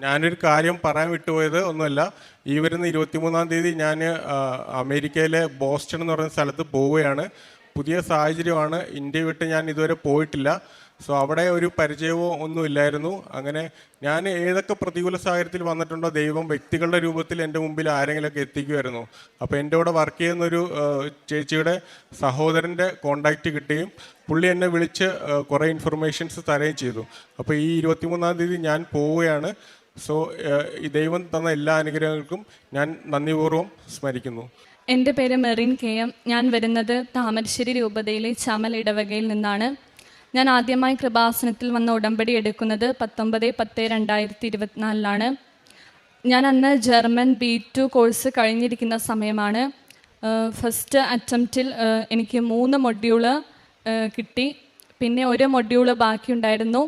ഞാനൊരു കാര്യം പറയാൻ വിട്ടുപോയത് ഒന്നുമല്ല. ഈ വരുന്ന ഇരുപത്തിമൂന്നാം തീയതി ഞാൻ അമേരിക്കയിലെ ബോസ്റ്റൺ എന്ന് പറയുന്ന സ്ഥലത്ത് പോവുകയാണ്. പുതിയ സാഹചര്യമാണ്. ഇന്ത്യ വിട്ട് ഞാൻ ഇതുവരെ പോയിട്ടില്ല. സോ അവിടെ ഒരു പരിചയമോ ഒന്നും ഇല്ലായിരുന്നു. അങ്ങനെ ഞാൻ ഏതൊക്കെ പ്രതികൂല സാഹചര്യത്തിൽ വന്നിട്ടുണ്ടോ ദൈവം വ്യക്തികളുടെ രൂപത്തിൽ എന്റെ മുമ്പിൽ ആരെങ്കിലുമൊക്കെ എത്തിക്കുമായിരുന്നു. അപ്പോൾ എന്റെ കൂടെ വർക്ക് ചെയ്യുന്നൊരു ഒരു ചേച്ചിയുടെ സഹോദരന്റെ കോണ്ടാക്റ്റ് കിട്ടുകയും പുള്ളി എന്നെ വിളിച്ച് കുറേ ഇൻഫർമേഷൻസ് തരുകയും ചെയ്തു. അപ്പോൾ ഈ ഇരുപത്തിമൂന്നാം തീയതി ഞാൻ പോവുകയാണ്. സോ ഈ ദൈവം തന്ന എല്ലാ അനുഗ്രഹങ്ങൾക്കും ഞാൻ നന്ദിപൂർവം സ്മരിക്കുന്നു. എന്റെ പേര് മെറിൻ കെ എം. ഞാൻ വരുന്നത് താമരശ്ശേരി രൂപതയിലെ ചമൽ ഇടവകയിൽ നിന്നാണ്. ഞാൻ ആദ്യമായി കൃപാസനത്തിൽ വന്ന ഉടമ്പടി എടുക്കുന്നത് പത്തൊമ്പത് പത്ത് രണ്ടായിരത്തി ഇരുപത്തിനാലിലാണ് ഞാൻ അന്ന് ജർമ്മൻ ബി ടു കോഴ്സ് കഴിഞ്ഞിരിക്കുന്ന സമയമാണ്. ഫസ്റ്റ് അറ്റംപ്റ്റിൽ എനിക്ക് മൂന്ന് മൊഡ്യൂൾ കിട്ടി. പിന്നെ ഒരു മൊഡ്യൂൾ ബാക്കിയുണ്ടായിരുന്നു.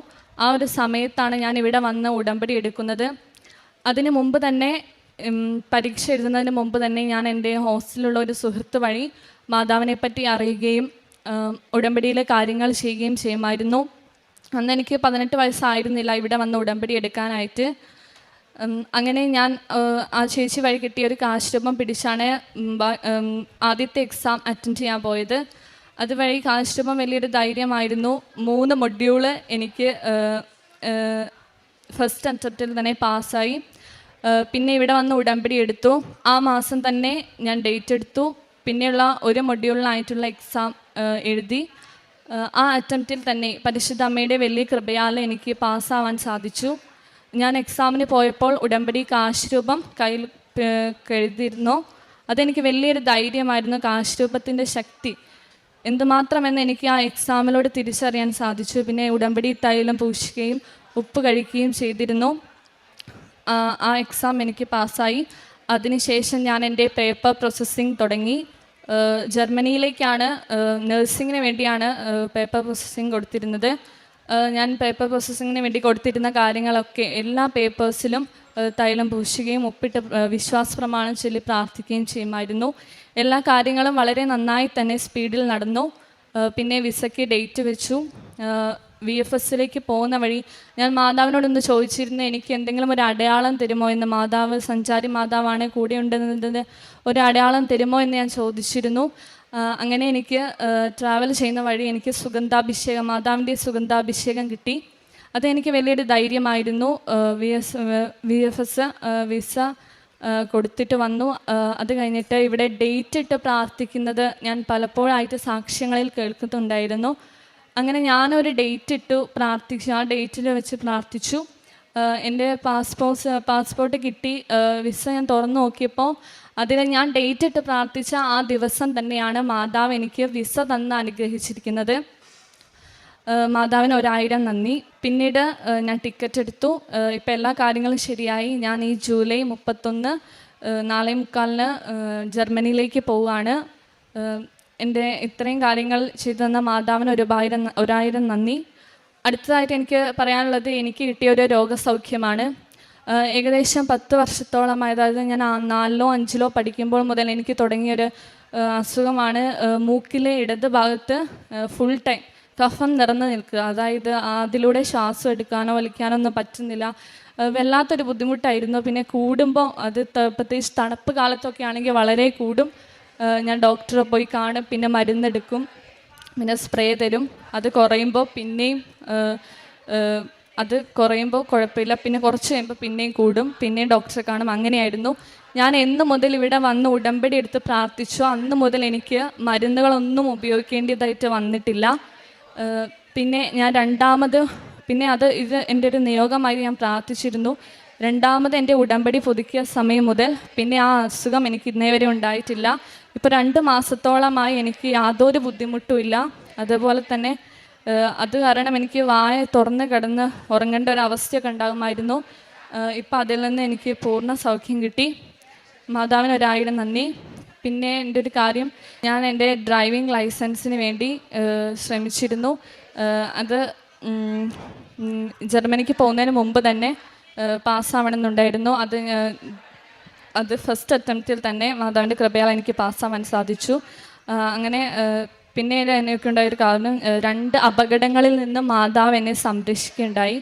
ആ ഒരു സമയത്താണ് ഞാൻ ഇവിടെ വന്ന് ഉടമ്പടി എടുക്കുന്നത്. അതിന് മുമ്പ് തന്നെ പരീക്ഷ എഴുതുന്നതിന് മുമ്പ് തന്നെ ഞാൻ എന്റെ ഹോസ്റ്റലിലുള്ള ഒരു സുഹൃത്ത് വഴി മാതാവിനെ പറ്റി അറിയുകയും ഉടമ്പടിയിലെ കാര്യങ്ങൾ ചെയ്യുകയും ചെയ്യുമായിരുന്നു. അന്ന് എനിക്ക് പതിനെട്ട് വയസ്സായിരുന്നില്ല. ഇവിടെ വന്ന് ഉടമ്പടി എടുക്കാനായിട്ട്. അങ്ങനെ ഞാൻ ആ ചേച്ചി വഴി കിട്ടിയ ഒരു കാശ് രൂപം പിടിച്ചാണ് ആദ്യത്തെ എക്സാം അറ്റൻഡ് ചെയ്യാൻ പോയത്. അതുവഴി കാശ് രൂപം വലിയൊരു ധൈര്യമായിരുന്നു. മൂന്ന് മൊഡ്യൂൾ എനിക്ക് ഫസ്റ്റ് അറ്റംപ്റ്റിൽ തന്നെ പാസ്സായി. പിന്നെ ഇവിടെ വന്ന് ഉടമ്പടി എടുത്തു. ആ മാസം തന്നെ ഞാൻ ഡേറ്റ് എടുത്തു. പിന്നെയുള്ള ഒരു മൊഡ്യൂളിനായിട്ടുള്ള എക്സാം എഴുതി. ആ അറ്റംപ്റ്റിൽ തന്നെ പരിശുദ്ധ അമ്മയുടെ വലിയ കൃപയാൽ എനിക്ക് പാസ്സാവാൻ സാധിച്ചു. ഞാൻ എക്സാമിന് പോയപ്പോൾ ഉടമ്പടി കാശ് രൂപം കയ്യിൽ ഏഹ്, കരുതിയിരുന്നു. അതെനിക്ക് വലിയൊരു ധൈര്യമായിരുന്നു കാശ് രൂപത്തിന്റെ ശക്തി. എന്തുമാത്രമെന്ന് എനിക്ക് ആ എക്സാമിലൂടെ തിരിച്ചറിയാൻ സാധിച്ചു. പിന്നെ ഉടമ്പടി തൈലം പൂശുകയും ഉപ്പ് കഴിക്കുകയും ചെയ്തിരുന്നു. ആ, എക്സാം എനിക്ക് പാസ്സായി. അതിനുശേഷം ഞാൻ എന്റെ പേപ്പർ പ്രോസസ്സിങ് തുടങ്ങി. ജർമ്മനിയിലേക്കാണ് നഴ്സിങ്ങിന് വേണ്ടിയാണ് പേപ്പർ പ്രോസസ്സിങ് കൊടുത്തിരുന്നത്. ഞാൻ പേപ്പർ പ്രോസസ്സിങ്ങിന് വേണ്ടി കൊടുത്തിരുന്ന കാര്യങ്ങളൊക്കെ എല്ലാ പേപ്പേഴ്സിലും തൈലം പൂശുകയും ഒപ്പിട്ട് വിശ്വാസ പ്രമാണം ചൊല്ലി പ്രാർത്ഥിക്കുകയും ചെയ്യുമായിരുന്നു. എല്ലാ കാര്യങ്ങളും വളരെ നന്നായി തന്നെ സ്പീഡിൽ നടന്നു. പിന്നെ വിസയ്ക്ക് ഡേറ്റ് വെച്ചു. വി എഫ് എസിലേക്ക് പോകുന്ന വഴി ഞാൻ മാതാവിനോടൊന്ന് ചോദിച്ചിരുന്നു എനിക്ക് എന്തെങ്കിലും ഒരു അടയാളം തരുമോ? എന്ന് മാതാവ് സഞ്ചാരി മാതാവാണ് കൂടെ ഉണ്ടെന്നതിന് ഒരു അടയാളം തരുമോ എന്ന് ഞാൻ ചോദിച്ചിരുന്നു. അങ്ങനെ എനിക്ക് ട്രാവൽ ചെയ്യുന്ന വഴി എനിക്ക് സുഗന്ധാഭിഷേകം മാതാവിന്റെ സുഗന്ധാഭിഷേകം കിട്ടി. അതെനിക്ക് വലിയൊരു ധൈര്യമായിരുന്നു. V S V F S visa കൊടുത്തിട്ട് വന്നു. അത് കഴിഞ്ഞിട്ട് ഇവിടെ ഡേറ്റ് ഇട്ട് പ്രാർത്ഥിക്കുന്നത് ഞാൻ പലപ്പോഴായിട്ട് സാക്ഷ്യങ്ങളിൽ കേൾക്കുന്നുണ്ടായിരുന്നു. അങ്ങനെ ഞാനൊരു ഡേറ്റ് ഇട്ടു പ്രാർത്ഥിച്ചു. ആ ഡേറ്റിൽ വെച്ച് പ്രാർത്ഥിച്ചു. എന്റെ പാസ്പോർട്ട് പാസ്പോർട്ട് കിട്ടി. വിസ ഞാൻ തുറന്നു നോക്കിയപ്പോൾ അതിൽ ഞാൻ ഡേറ്റ് ഇട്ട് പ്രാർത്ഥിച്ച ആ ദിവസം തന്നെയാണ് മാതാവ് എനിക്ക് വിസ തന്ന് അനുഗ്രഹിച്ചിരിക്കുന്നത്. മാതാവിന് ഒരായിരം നന്ദി. പിന്നീട് ഞാൻ ടിക്കറ്റ് എടുത്തു. ഇപ്പം എല്ലാ കാര്യങ്ങളും ശരിയായി. ഞാൻ ഈ ജൂലൈ മുപ്പത്തൊന്ന് നാളെ മുക്കാലിന് ജർമ്മനിയിലേക്ക് പോവുകയാണ്. എന്റെ ഇത്രയും കാര്യങ്ങൾ ചെയ്തു തന്ന മാതാവിന് ഒരുപായിരം ഒരായിരം നന്ദി. അടുത്തതായിട്ട് എനിക്ക് പറയാനുള്ളത് എനിക്ക് കിട്ടിയ ഒരു രോഗസൗഖ്യമാണ്. ഏകദേശം പത്ത് വർഷത്തോളമായി അതായത് ഞാൻ നാലിലോ അഞ്ചിലോ പഠിക്കുമ്പോൾ മുതൽ എനിക്ക് തുടങ്ങിയൊരു അസുഖമാണ് മൂക്കിലെ ഇടത് ഭാഗത്ത് ഫുൾ ടൈം കഫം നിറഞ്ഞു നിൽക്കുക. അതായത് അതിലൂടെ ശ്വാസം എടുക്കാനോ വലിക്കാനോ ഒന്നും പറ്റുന്നില്ല. വല്ലാത്തൊരു ബുദ്ധിമുട്ടായിരുന്നു. പിന്നെ കൂടുമ്പോൾ അത് പ്രത്യേകിച്ച് തണുപ്പ് കാലത്തൊക്കെ ആണെങ്കിൽ വളരെ കൂടും. ഞാൻ ഡോക്ടറെ പോയി കാണും പിന്നെ മരുന്നെടുക്കും പിന്നെ സ്പ്രേ തരും. അത് കുറയുമ്പോൾ പിന്നെയും അത് കുറയുമ്പോൾ കുഴപ്പമില്ല. പിന്നെ കുറച്ച് കഴിയുമ്പോൾ പിന്നെയും കൂടും. പിന്നെയും ഡോക്ടറെ കാണും. അങ്ങനെയായിരുന്നു. ഞാൻ എന്ന് മുതൽ ഇവിടെ വന്ന് ഉടമ്പടി എടുത്ത് പ്രാർത്ഥിച്ചു. അന്ന് മുതൽ എനിക്ക് മരുന്നുകളൊന്നും ഉപയോഗിക്കേണ്ടതായിട്ട് വന്നിട്ടില്ല. പിന്നെ ഞാൻ രണ്ടാമത് പിന്നെ അത് ഇത് എന്റെ ഒരു നിയോഗമായി ഞാൻ പ്രാർത്ഥിച്ചിരുന്നു. രണ്ടാമത് എന്റെ ഉടമ്പടി പുതുക്കിയ സമയം മുതൽ പിന്നെ ആ അസുഖം എനിക്ക് ഇന്നേ വരെ ഉണ്ടായിട്ടില്ല. ഇപ്പോൾ രണ്ട് മാസത്തോളമായി എനിക്ക് യാതൊരു ബുദ്ധിമുട്ടും ഇല്ല. അതുപോലെ തന്നെ അത് കാരണം എനിക്ക് വായ തുറന്ന് കിടന്ന് ഉറങ്ങേണ്ട ഒരു അവസ്ഥയൊക്കെ ഉണ്ടാകുമായിരുന്നു. ഇപ്പം അതിൽ നിന്ന് എനിക്ക് പൂർണ സൗഖ്യം കിട്ടി. മാതാവിന് ഒരായിരം നന്ദി. പിന്നെ എന്റെ ഒരു കാര്യം ഞാൻ എന്റെ ഡ്രൈവിംഗ് ലൈസൻസിന് വേണ്ടി ശ്രമിച്ചിരുന്നു. അത് ജർമ്മനിക്ക് പോകുന്നതിന് മുമ്പ് തന്നെ പാസ്സാവണമെന്നുണ്ടായിരുന്നു. അത് അത് ഫസ്റ്റ് അറ്റംപ്റ്റിൽ തന്നെ മാതാവിന്റെ കൃപയാൽ എനിക്ക് പാസ്സാവാൻ സാധിച്ചു. അങ്ങനെ പിന്നീട് പിന്നെ എനിക്ക് ഉണ്ടായ ഒരു കാരണം രണ്ട് അപകടങ്ങളിൽ നിന്ന് മാതാവ് എന്നെ സംരക്ഷിക്കുകയുണ്ടായി.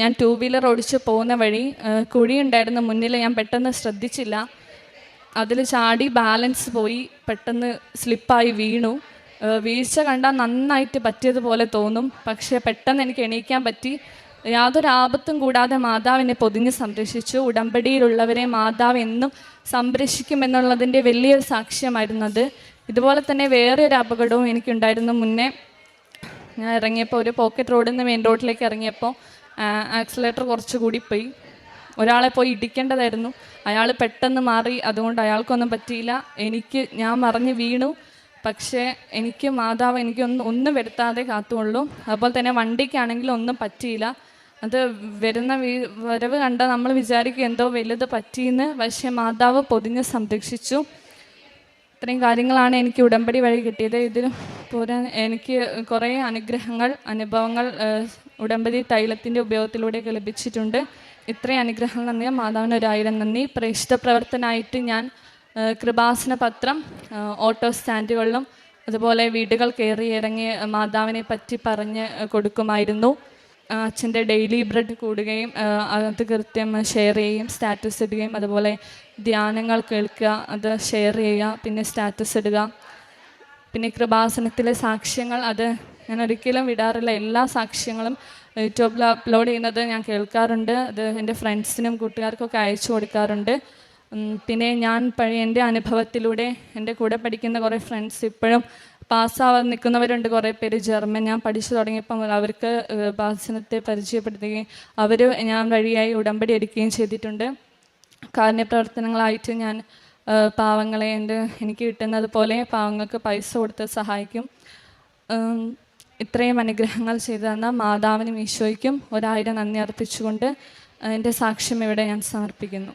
ഞാൻ ടൂ വീലർ ഓടിച്ച് പോകുന്ന വഴി കുഴി കുഴിയുണ്ടായിരുന്ന മുന്നിൽ ഞാൻ പെട്ടെന്ന് ശ്രദ്ധിച്ചില്ല. അതിൽ ചാടി ബാലൻസ് പോയി പെട്ടെന്ന് സ്ലിപ്പായി വീണു. വീഴ്ച കണ്ടാൽ നന്നായിട്ട് പറ്റിയതുപോലെ തോന്നും. പക്ഷേ പെട്ടെന്ന് എനിക്ക് എണീക്കാൻ പറ്റി. യാതൊരു ആപത്തും കൂടാതെ മാതാവിനെ പൊതിഞ്ഞ് സംരക്ഷിച്ചു. ഉടമ്പടിയിലുള്ളവരെ മാതാവ് എന്നും സംരക്ഷിക്കുമെന്നുള്ളതിന്റെ വലിയൊരു സാക്ഷ്യമായിരുന്നത്. ഇതുപോലെ തന്നെ വേറെ ഒരു അപകടവും എനിക്കുണ്ടായിരുന്നു. മുന്നേ ഞാൻ ഇറങ്ങിയപ്പോൾ ഒരു പോക്കറ്റ് റോഡിൽ നിന്ന് മെയിൻ റോഡിലേക്ക് ഇറങ്ങിയപ്പോൾ ആക്സിലേറ്റർ കുറച്ചുകൂടി പോയി. ഒരാളെ പോയി ഇടിക്കേണ്ടതായിരുന്നു. അയാൾ പെട്ടെന്ന് മാറി. അതുകൊണ്ട് അയാൾക്കൊന്നും പറ്റിയില്ല. എനിക്ക് ഞാൻ മറിഞ്ഞ് വീണു. പക്ഷേ എനിക്ക് മാതാവ് എനിക്കൊന്നും ഒന്നും വരുത്താതെ കാത്തുള്ളൂ അതുപോലെ തന്നെ വണ്ടിക്കാണെങ്കിലും ഒന്നും പറ്റിയില്ല. അത് വരുന്ന വരവ് കണ്ട നമ്മൾ വിചാരിക്കും എന്തോ വലുത് പറ്റിയെന്ന് പക്ഷേ മാതാവ് പൊതിഞ്ഞ് സംരക്ഷിച്ചു. ഇത്രയും കാര്യങ്ങളാണ് എനിക്ക് ഉടമ്പടി വഴി കിട്ടിയത്. ഇതിൽ പോരാ എനിക്ക് കുറേ അനുഗ്രഹങ്ങൾ അനുഭവങ്ങൾ ഉടമ്പടി തൈലത്തിന്റെ ഉപയോഗത്തിലൂടെയൊക്കെ ലഭിച്ചിട്ടുണ്ട്. ഇത്രയും അനുഗ്രഹങ്ങൾ നന്ദി മാതാവിന് ഒരായിരം നന്ദി. പ്രേക്ഷിത പ്രവർത്തനമായിട്ട് ഞാൻ കൃപാസന പത്രം ഓട്ടോ സ്റ്റാൻഡുകളിലും അതുപോലെ വീടുകൾ കയറി ഇറങ്ങി മാതാവിനെ പറ്റി പറഞ്ഞ് കൊടുക്കുമായിരുന്നു. അച്ഛന്റെ ഡെയിലി ബ്രെഡ് കൂടുകയും അത് കൃത്യം ഷെയർ ചെയ്യുകയും സ്റ്റാറ്റസ് ഇടുകയും അതുപോലെ ധ്യാനങ്ങൾ കേൾക്കുക അത് ഷെയർ ചെയ്യുക പിന്നെ സ്റ്റാറ്റസ് ഇടുക. പിന്നെ കൃപാസനത്തിലെ സാക്ഷ്യങ്ങൾ അത് ഞാൻ ഒരിക്കലും വിടാറില്ല. എല്ലാ സാക്ഷ്യങ്ങളും യൂട്യൂബിൽ അപ്ലോഡ് ചെയ്യുന്നത് ഞാൻ കേൾക്കാറുണ്ട്. അത് എന്റെ ഫ്രണ്ട്സിനും കൂട്ടുകാർക്കൊക്കെ അയച്ചു കൊടുക്കാറുണ്ട്. പിന്നെ ഞാൻ പഴയ എന്റെ അനുഭവത്തിലൂടെ എന്റെ കൂടെ പഠിക്കുന്ന കുറേ ഫ്രണ്ട്സ് ഇപ്പോഴും പാസ്സാവാൻ നിൽക്കുന്നവരുണ്ട് കുറേ പേര്. ജർമ്മൻ ഞാൻ പഠിച്ചു തുടങ്ങിയപ്പോൾ അവർക്ക് പാസനത്തെ പരിചയപ്പെടുത്തുകയും അവർ ഞാൻ വഴിയായി ഉടമ്പടി എടുക്കുകയും ചെയ്തിട്ടുണ്ട്. കാരുണ്യപ്രവർത്തനങ്ങളായിട്ട് ഞാൻ പാവങ്ങളെ എന്റെ എനിക്ക് കിട്ടുന്നത് പോലെ പാവങ്ങൾക്ക് പൈസ കൊടുത്ത് സഹായിക്കും. ഇത്രയും അനുഗ്രഹങ്ങൾ ചെയ്തു തന്ന മാതാവിനും ഈശോയ്ക്കും ഒരായിരം നന്ദി അർപ്പിച്ചുകൊണ്ട് എന്റെ സാക്ഷ്യം ഇവിടെ ഞാൻ സമർപ്പിക്കുന്നു.